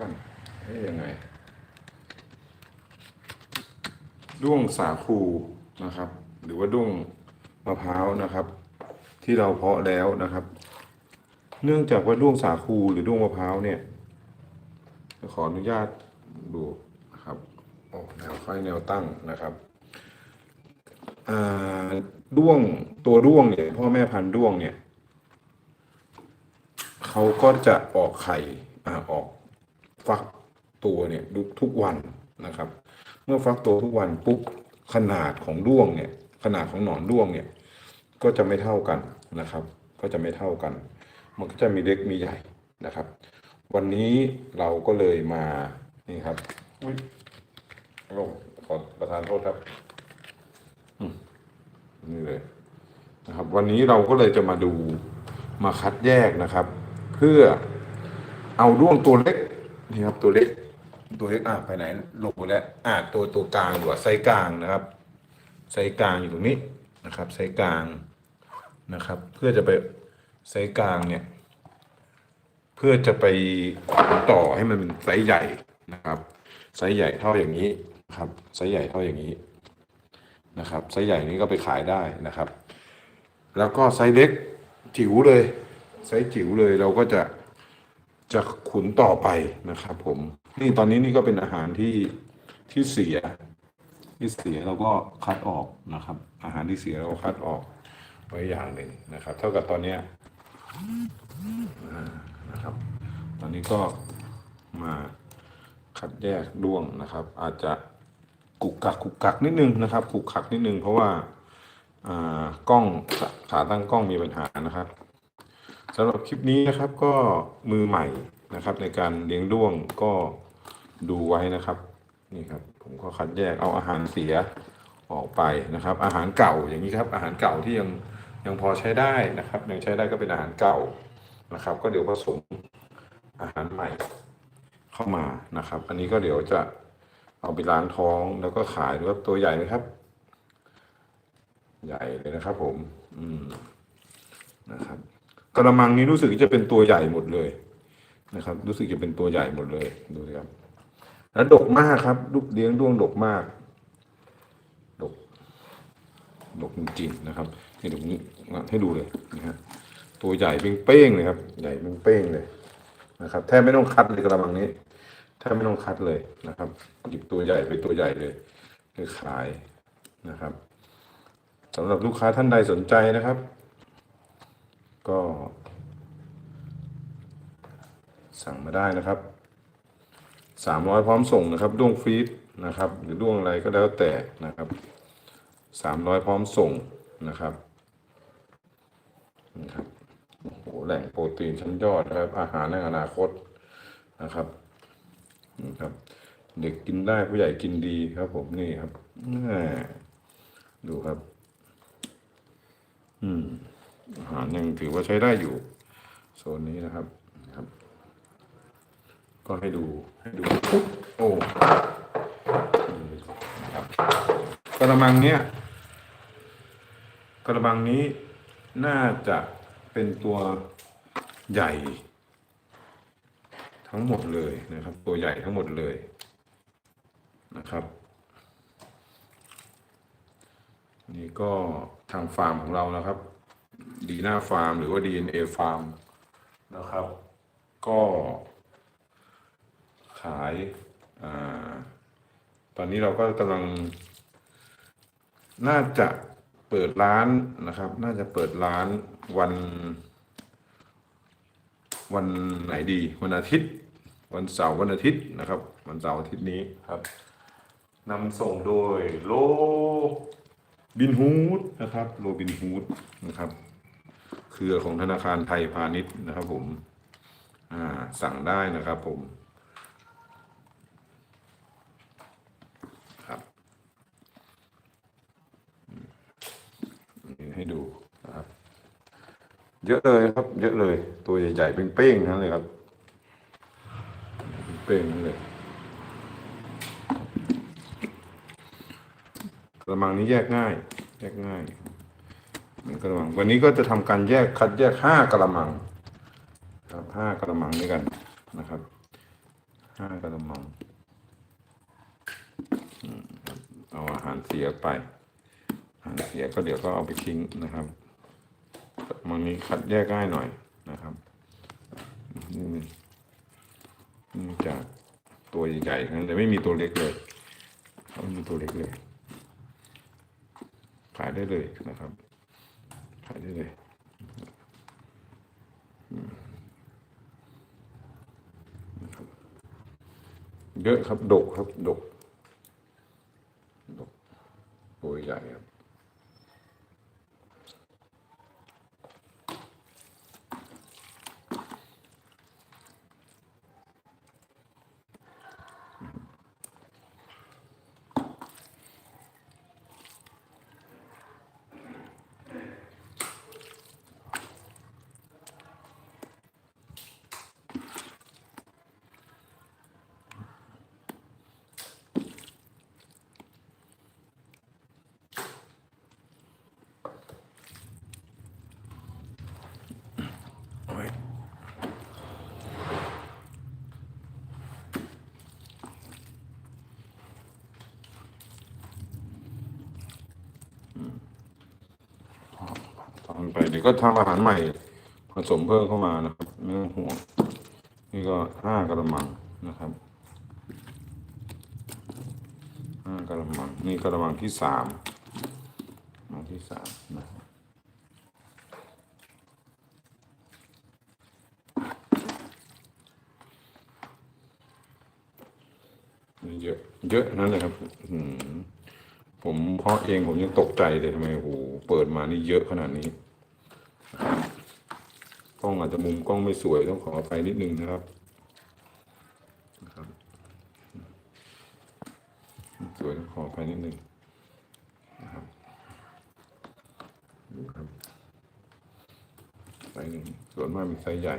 ก่อนเอ๊ะยังไงด้วงสาคูนะครับ หรือว่าด้วงมะพร้าวนะครับ ที่เราเพาะแล้วนะครับ เนื่องจากว่าด้วงสาคูหรือด้วงมะพร้าวเนี่ยขออนุญาตดูนะครับโอ้แนวค่แนวตั้งนะครับด้วงตัวด้วงเนี่ยพ่อแม่พันธุ์ด้วงเนี่ยเขาก็จะออกไข่อ่าออก ฟักตัวเนี่ยทุกวันนะครับ เมื่อฟักตัวทุกวันปุ๊บขนาดของด้วงเนี่ยขนาดของหนอนด้วงเนี่ยก็จะไม่เท่ากันนะครับ ก็จะไม่เท่ากัน มันก็จะมีเล็กมีใหญ่นะครับ วันนี้เราก็เลยมานี่ครับอุ๊ยลงขอประทานโทษครับนี่เลยนะครับ วันนี้เราก็เลยจะมาดูมาคัดแยกนะครับ เพื่อเอาด้วงตัวเล็ก นี่ครับตัวเล็กตัวเล็กอะไปไหนลงไปแล้วอะตัวตัวกลางดีกว่าไซส์กลางนะครับไซส์กลางอยู่ตรงนี้นะครับไซส์กลางนะครับ เพื่อจะไปไซส์กลางเนี่ยเพื่อจะไปต่อให้มันเป็นไซส์ใหญ่นะครับไซส์ใหญ่เท่าอย่างนี้นะครับไซส์ใหญ่เท่าอย่างนี้นะครับไซส์ใหญ่นี้ก็ไปขายได้นะครับ แล้วก็ไซส์เล็กจิ๋วเลยไซส์จิ๋วเลยเราก็จะ จะขุนต่อไปนะครับ ผม นี่ตอนนี้นี่ก็เป็นอาหารที่ที่เสีย ที่เสียเราก็คัดออกนะครับ อาหารที่เสียเราก็คัดออกไว้อย่างหนึ่งนะครับ เท่ากับตอนเนี้ยนะครับ ตอนนี้ก็มาคัดแยกด้วงนะครับ อาจจะกุกกักกุกกักนิดนึงนะครับกุกกักนิดนึงเพราะว่า อ่ากล้องขาตั้งกล้องมีปัญหานะครับ สำหรับคลิปนี้นะครับก็มือใหม่นะครับ ในการเลี้ยงด้วงก็ดูไว้นะครับนี่ครับ ผมก็คัดแยกเอาอาหารเสียออกไปนะครับ อาหารเก่าอย่างนี้ครับ อาหารเก่าที่ยังยังพอใช้ได้นะครับ ยังใช้ได้ก็เป็นอาหารเก่านะครับ ก็เดี๋ยวผสมอาหารใหม่เข้ามานะครับ อันนี้ก็เดี๋ยวจะเอาไปล้างท้องแล้วก็ขายดูครับตัวใหญ่ไหมครับ ใหญ่เลยนะครับ ผม อืมนะครับ กระมังนี้รู้สึกจะเป็นตัวใหญ่หมดเลยนะครับ รู้สึกจะเป็นตัวใหญ่หมดเลยดูสิครับ แล้วดกมากครับ ลูกเลี้ยงด้วงดกมาก ดก ดกจริงๆนะครับให้ดูนี้ให้ดูเลยนะฮะตัวใหญ่เป้งๆเลยครับ ใหญ่เป้งๆเลยนะครับแทบไม่ต้องคัดเลยกระมังนี้แทบไม่ต้องคัดเลยนะครับหยิบตัวใหญ่ไปตัวใหญ่เลยคือขายนะครับสำหรับลูกค้าท่านใดสนใจนะครับ ก็ สั่งมาได้นะครับสามร้อยพร้อมส่งนะครับด้วงฟีดนะครับ หรือด้วงอะไรก็แล้วแต่นะครับสามร้อยพร้อมส่งนะครับนี่ครับโอ้โหแหล่งโปรตีนชั้นยอดนะครับ อาหารในอนาคตนะครับนี่ครับ เด็กกินได้ผู้ใหญ่กินดีครับ ผมนี่ครับแม่ดูครับ อืม หารยังถือว่าใช้ได้อยู่ โซนนี้นะครับนะครับ ก็ให้ดูให้ดูปุ๊บโอ้ครับกระมังเนี้ยกระมังนี้น่าจะเป็นตัวใหญ่ ทั้งหมดเลยนะครับ ตัวใหญ่ทั้งหมดเลยนะครับ นี่ก็ทางฟาร์มของเรานะครับ ดีน่าฟาร์มหรือว่า DNA ฟาร์มนะครับ ก็ขายอาตอนนี้เราก็กำลัง น่าจะเปิดร้านนะครับ น่าจะเปิดร้านวัน วันไหนดี วันอาทิตย์ วันเสาร์วันอาทิตย์นะครับ วันเสาร์อาทิตย์นี้ครับนำส่งโดยโลบินฮูดนะครับ โลบินฮูดนะครับ เครือของธนาคารไทยพาณิชย์นะครับ ผมสั่งได้นะครับ ผมครับให้ดูนะครับ เยอะเลยครับ เยอะเลย ตัวใหญ่ๆเป้งๆทั้งนั้นเลยครับเป้งนั้นเลยกระมังนี้แยกง่าย แยกง่าย หนึ่งกระมัง วันนี้ก็จะทำการแยกคัดแยกห้ากระมังครับห้ากระมังด้วยกันนะครับห้ากระมังเอาอาหารเสียไปอาหารเสียก็เดี๋ยวก็เอาไปทิ้งนะครับมันนี้คัดแยกง่ายหน่อยนะครับนี่นี่จากตัวใหญ่ๆนั้นแต่ไม่มีตัวเล็กเลยไม่มีตัวเล็กเลยขายได้เลยนะครับ ขายได้เลยเยอะครับดกครับดกดกตัวใหญ่ครับ ไปเดี๋ยวก็ทำอาหารใหม่ ผสมเพิ่มเข้ามานะครับไม่ต้องห่วงนี่ก็ห้ากระมังนะครับห้ากระมังนี่กระมังที่สามกระมังที่สามนะเยอะเยอะนั่นเลยครับอืมผมเพาะเองผมยังตกใจเลยทำไมโอ้โหเปิดมานี่เยอะขนาดนี้ กล้องอาจจะมุมกล้องไม่สวยต้องขออภัยนิดนึงนะครับนะครับ สวยต้องขออภัยนิดนึงนะครับดูครับไซส์หนึ่งส่วนมากเป็นไซส์ใหญ่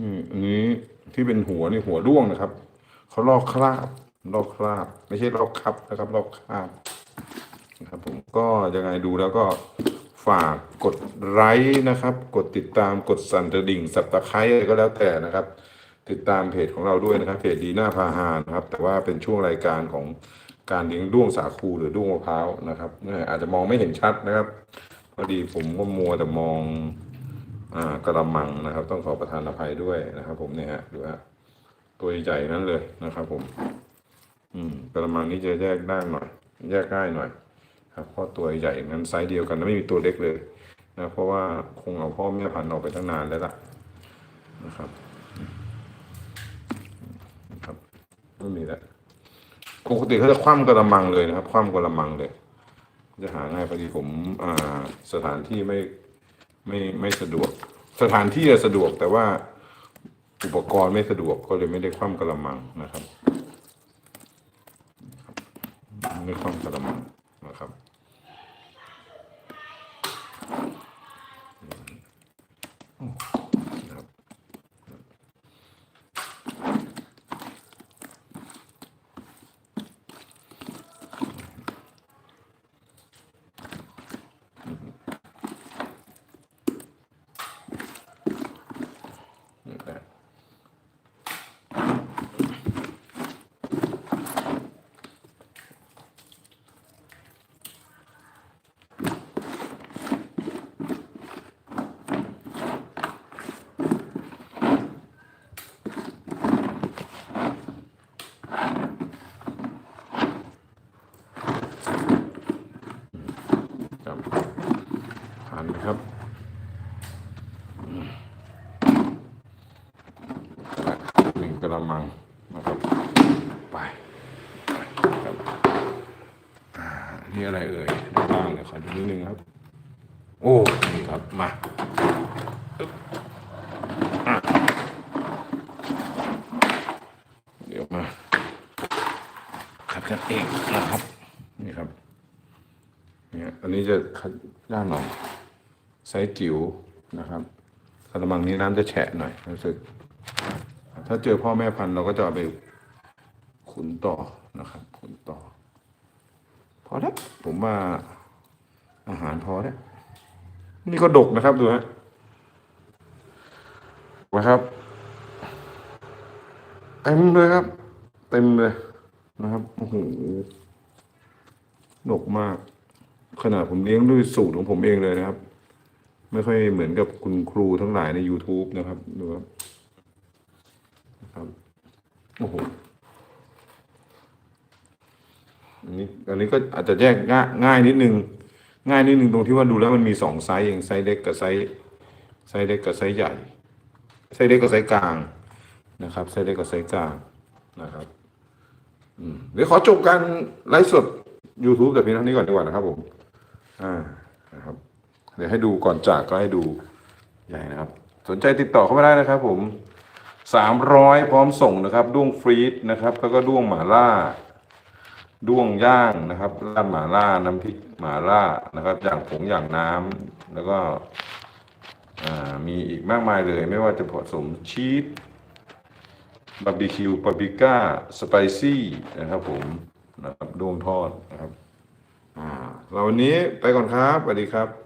นี่อันนี้ที่เป็นหัวนี่หัวด้วงนะครับ เขาลอกคราบลอกคราบ ไม่ใช่ลอกครับนะครับลอกคราบนะครับผมก็ยังไงดูแล้วก็ฝากกดไลค์นะครับ กดติดตามกดสั่นกระดิ่งสับตะไคร้อะไรก็แล้วแต่นะครับ ติดตามเพจของเราด้วยนะครับ เพจดีหน้าพาหานะครับ แต่ว่าเป็นช่วงรายการของการเลี้ยงด้วงสาคูหรือด้วงมะพร้าวนะครับอาจจะมองไม่เห็นชัดนะครับพอดีผมก็มัวแต่มองอกระมังนะครับ ต้องขอประทานอภัยด้วยนะครับ ผมเนี่ยฮะดูฮะ ตัวใหญ่นั้นเลยนะครับผม อืมกระมังนี้จะแยกได้หน่อย แยกง่ายหน่อย ครับเพราะตัวใหญ่นั้นไซส์เดียวกันไม่มีตัวเล็กเลยนะเพราะว่าคงเอาพ่อแม่พันธุ์ออกไปตั้งนานแล้วล่ะนะครับครับไม่มีแล้วปกติเขาจะคว่ำกระมังเลยนะครับ คว่ำกระมังเลย จะหาง่ายพอดีผม อ่า สถานที่ไม่ไม่ไม่สะดวก สถานที่อะสะดวกแต่ว่า อุปกรณ์ไม่สะดวกก็เลยไม่ได้คว่ำกระมังนะครับไม่คว่ำกระมังนะครับนะ ผ่านครับหนึ่งกระมังนะครับไปครับนี่อะไรเอ่ยด้างเดี๋ยขอดูนิดนึงครับ โอ้นี่ครับมาเดี๋ยวมาขัดกันเองนะครับนี่ครับเนี่ยอันนี้จะขัดด้านหน่อย ไซส์จิ๋วนะครับกระมังนี้น้ำจะแฉะหน่อยรู้สึก ถ้าเจอพ่อแม่พันธุ์เราก็จะเอาไปขุนต่อนะครับ ขุนต่อ พอแล้วผมว่าอาหารพอแล้วนี่ก็ดกนะครับดูฮะนะครับเต็มเลยครับ เต็มเลยนะครับโอ้โหดกมาก ขนาดผมเลี้ยงด้วยสูตรของผมเองเลยนะครับ ไม่ค่อยเหมือนกับคุณครูทั้งหลายใน YouTube นะครับดูครับนะครับโอ้โหอันนี้อันนี้ก็อาจจะแยกง่ายง่ายนิดนึง ง่ายนิดนึงตรงที่ว่าดูแล้วมันมีสองไซส์เองไซส์เล็กกับไซส์ไซส์เล็กกับไซส์ใหญ่ไซส์เล็กกับไซส์กลางนะครับไซส์เล็กกับไซส์กลางนะครับอืมเดี๋ยวขอจบการไลฟ์สด YouTube แต่เพียงเท่านี้ก่อนดีกว่านะครับผม อ่านะครับ เดี๋ยวให้ดูก่อนจากก็ให้ดูใหญ่นะครับ สนใจติดต่อเข้ามาได้นะครับ ผมสามร้อยพร้อมส่งนะครับ ด้วงฟรีดนะครับ แล้วก็ด้วงหมาล่า ด้วงย่างนะครับราดหมาล่าน้ำพริกหมาล่านะครับ อย่างผงอย่างน้ำแล้วก็มีอีกมากมายเลย ไม่ว่าจะผสมชีสบาร์บีคิวปาปริก้า สไปซี่นะครับผมนะครับด้วงทอดนะครับ อ่าเราวันนี้ไปก่อนครับสวัสดีครับ